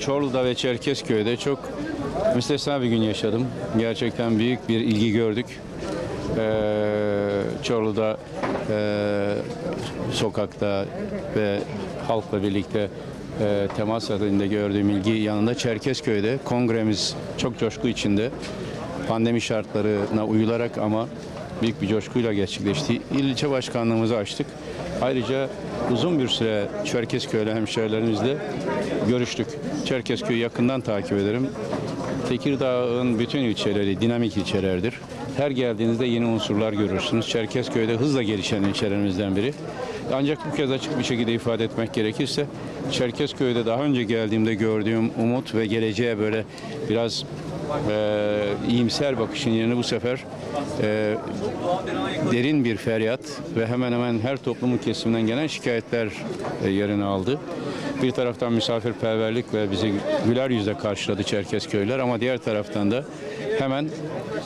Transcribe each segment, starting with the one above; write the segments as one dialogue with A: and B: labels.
A: Çorlu'da ve Çerkezköy'de çok müstesna bir gün yaşadım. Gerçekten büyük bir ilgi gördük. Ee, Çorlu'da e, sokakta ve halkla birlikte e, temas halinde gördüğüm ilgi yanında Çerkezköy'de kongremiz çok coşku içinde pandemi şartlarına uyularak ama büyük bir coşkuyla gerçekleşti. İlçe başkanlığımızı açtık. Ayrıca uzun bir süre Çerkezköy'le hemşehrilerimizle görüştük. Çerkezköy'ü yakından takip ederim. Tekirdağ'ın bütün ilçeleri dinamik ilçelerdir. Her geldiğinizde yeni unsurlar görürsünüz. Çerkezköy'de hızla gelişen ilçelerimizden biri. Ancak bu kez açık bir şekilde ifade etmek gerekirse Çerkezköy'de daha önce geldiğimde gördüğüm umut ve geleceğe böyle biraz e, iyimser bakışın yerine bu sefer e, derin bir feryat ve hemen hemen her toplumun kesiminden gelen şikayetler e, yerini aldı. Bir taraftan misafirperverlik ve bizi güler yüzle karşıladı Çerkezköylüler ama diğer taraftan da hemen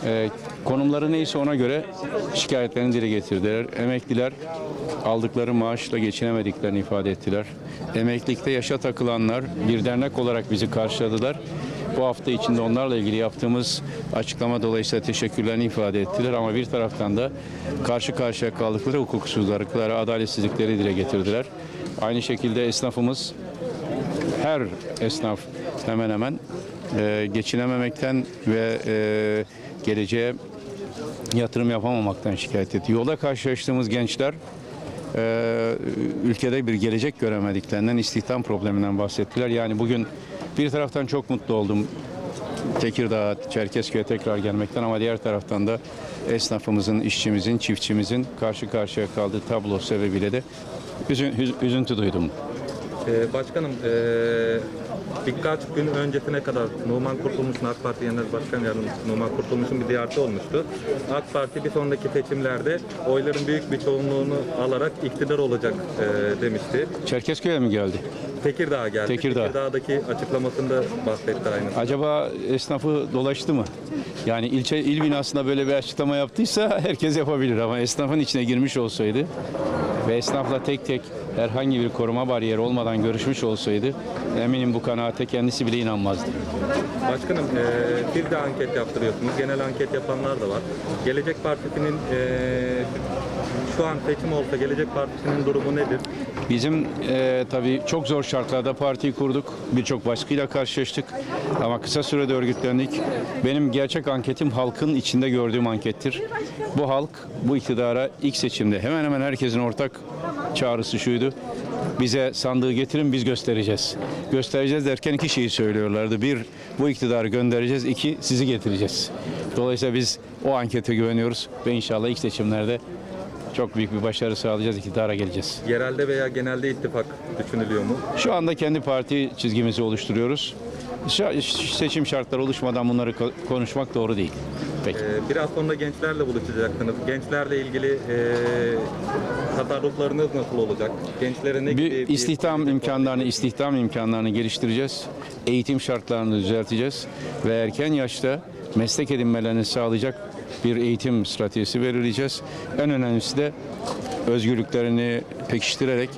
A: e, konumları neyse ona göre şikayetlerini dile getirdiler. Emekliler aldıkları maaşla geçinemediklerini ifade ettiler. Emeklilikte yaşa takılanlar bir dernek olarak bizi karşıladılar. Bu hafta içinde onlarla ilgili yaptığımız açıklama dolayısıyla teşekkürlerini ifade ettiler ama bir taraftan da karşı karşıya kaldıkları hukuksuzlukları, adaletsizlikleri dile getirdiler. Aynı şekilde esnafımız her esnaf hemen hemen e, geçinememekten ve e, geleceğe yatırım yapamamaktan şikayet etti. Yolda karşılaştığımız gençler e, ülkede bir gelecek göremediklerinden, istihdam probleminden bahsettiler. Yani bugün bir taraftan çok mutlu oldum. Tekirdağ, Çerkezköy'e tekrar gelmekten ama diğer taraftan da esnafımızın, işçimizin, çiftçimizin karşı karşıya kaldığı tablo sebebiyle de üzüntü duydum.
B: Ee, başkanım, ee, birkaç gün öncesine kadar Numan Kurtulmuş'un AK Parti Genel Başkan Yardımcısı Numan Kurtulmuş'un bir ziyareti olmuştu. AK Parti bir sonraki seçimlerde oyların büyük bir çoğunluğunu alarak iktidar olacak ee, demişti.
A: Çerkezköy'e mi geldi?
B: Tekirdağ'a geldi.
A: Tekirdağ.
B: Tekirdağ'daki açıklamasında bahsetti aynı.
A: Acaba esnafı dolaştı mı? Yani ilçe il binasında böyle bir açıklama yaptıysa herkes yapabilir ama esnafın içine girmiş olsaydı ve esnafla tek tek herhangi bir koruma bariyeri olmadan görüşmüş olsaydı eminim bu kanaate kendisi bile inanmazdı.
B: Başkanım, ee, siz de anket yaptırıyorsunuz. Genel anket yapanlar da var. Gelecek Partisi'nin ee, şu an seçim olsa Gelecek Partisi'nin durumu nedir?
A: Bizim e, tabii çok zor şartlarda partiyi kurduk. Birçok baskıyla karşılaştık. Ama kısa sürede örgütlendik. Benim gerçek anketim halkın içinde gördüğüm ankettir. Bu halk bu iktidara ilk seçimde hemen hemen herkesin ortak çağrısı şuydu. Bize sandığı getirin biz göstereceğiz. Göstereceğiz derken iki şeyi söylüyorlardı. Bir, bu iktidarı göndereceğiz. iki sizi getireceğiz. Dolayısıyla biz o ankete güveniyoruz ve inşallah ilk seçimlerde çok büyük bir başarı sağlayacağız, iktidara geleceğiz.
B: Yerelde veya genelde ittifak düşünülüyor mu?
A: Şu anda kendi parti çizgimizi oluşturuyoruz. Seçim şartları oluşmadan bunları ko- konuşmak doğru değil. Peki.
B: Ee, Biraz sonra gençlerle buluşacaksınız. Gençlerle ilgili e, tasarruflarınız nasıl olacak? Gençlere ne gibi
A: Bir istihdam imkanlarını, istihdam imkanlarını geliştireceğiz. Eğitim şartlarını düzelteceğiz ve erken yaşta meslek edinmelerini sağlayacak bir eğitim stratejisi belirleyeceğiz. En önemlisi de özgürlüklerini pekiştirerek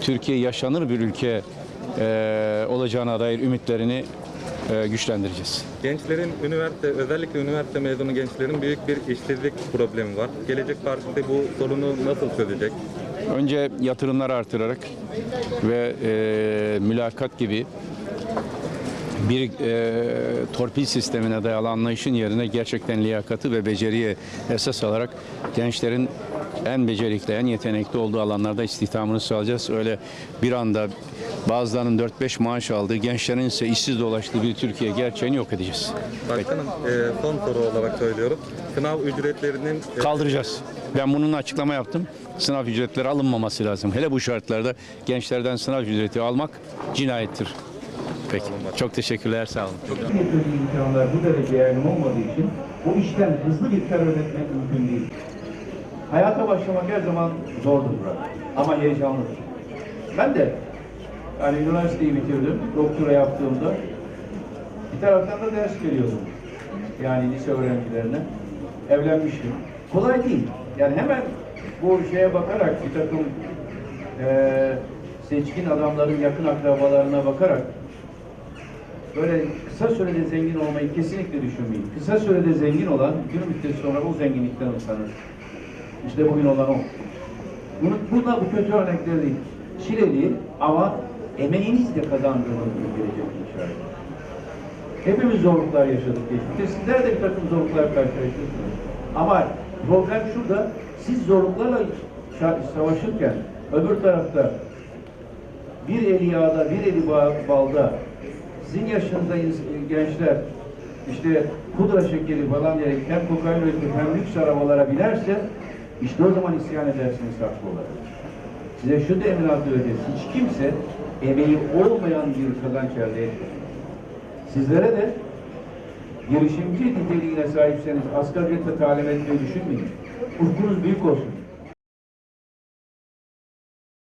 A: Türkiye yaşanır bir ülke eee, olacağına dair ümitlerini güçlendireceğiz.
B: Gençlerin üniversite, özellikle üniversite mezunu gençlerin büyük bir işsizlik problemi var. Gelecek Partisi bu sorunu nasıl çözecek?
A: Önce yatırımlar artırarak ve e, mülakat gibi bir e, torpil sistemine dayalı anlayışın yerine gerçekten liyakatı ve beceriye esas alarak gençlerin en becerikli, en yetenekli olduğu alanlarda istihdamını sağlayacağız. Öyle bir anda bazılarının 4-5 maaş aldığı, gençlerin ise işsiz dolaştığı bir Türkiye gerçeğini yok edeceğiz.
B: Başkanım e, son soru olarak söylüyorum. Sınav ücretlerinin e,
A: Kaldıracağız. Ben bunun açıklama yaptım. Sınav ücretleri alınmaması lazım. Hele bu şartlarda gençlerden sınav ücreti almak cinayettir. Peki. Çok teşekkürler. Sağ olun.
C: getirdiği imkanlar bu derece yaygın olmadığı için bu işten hızlı bir kar üretmek mümkün değil. Hayata başlamak her zaman zordur burada ama heyecanlıdır. Ben de yani üniversiteyi bitirdim, doktora yaptığımda bir taraftan da ders veriyordum. Yani lise öğrencilerine. Evlenmiştim. Kolay değil. Yani hemen
A: bu şeye bakarak bir takım eee, seçkin adamların yakın akrabalarına bakarak böyle kısa sürede zengin olmayı kesinlikle düşünmeyin. Kısa sürede zengin olan bir müddet sonra o zenginlikten utanır. İşte bugün olan o. Bunu, bunlar bu kötü örnekler değil. Çileli ama emeğinizle kazandığınız bir gelecek inşallah. Hepimiz zorluklar yaşadık geçmişte. Sizler de bir takım zorluklar karşılaşıyorsunuz. Ama problem şurada, siz zorluklarla savaşırken öbür tarafta bir eli yağda, bir eli ba- balda sizin yaşında ins- gençler işte pudra şekeri falan diyerek hem kokain üretip hem lüks arabalara binerse işte o zaman isyan edersiniz haklı olarak. Size şu teminatı vereceğiz. Hiç kimse emeği olmayan bir kazanç elde etmiyor. Sizlere de girişimci niteliğine sahipseniz asgari ücretle talim etmeyi düşünmeyin. Ufkunuz büyük olsun.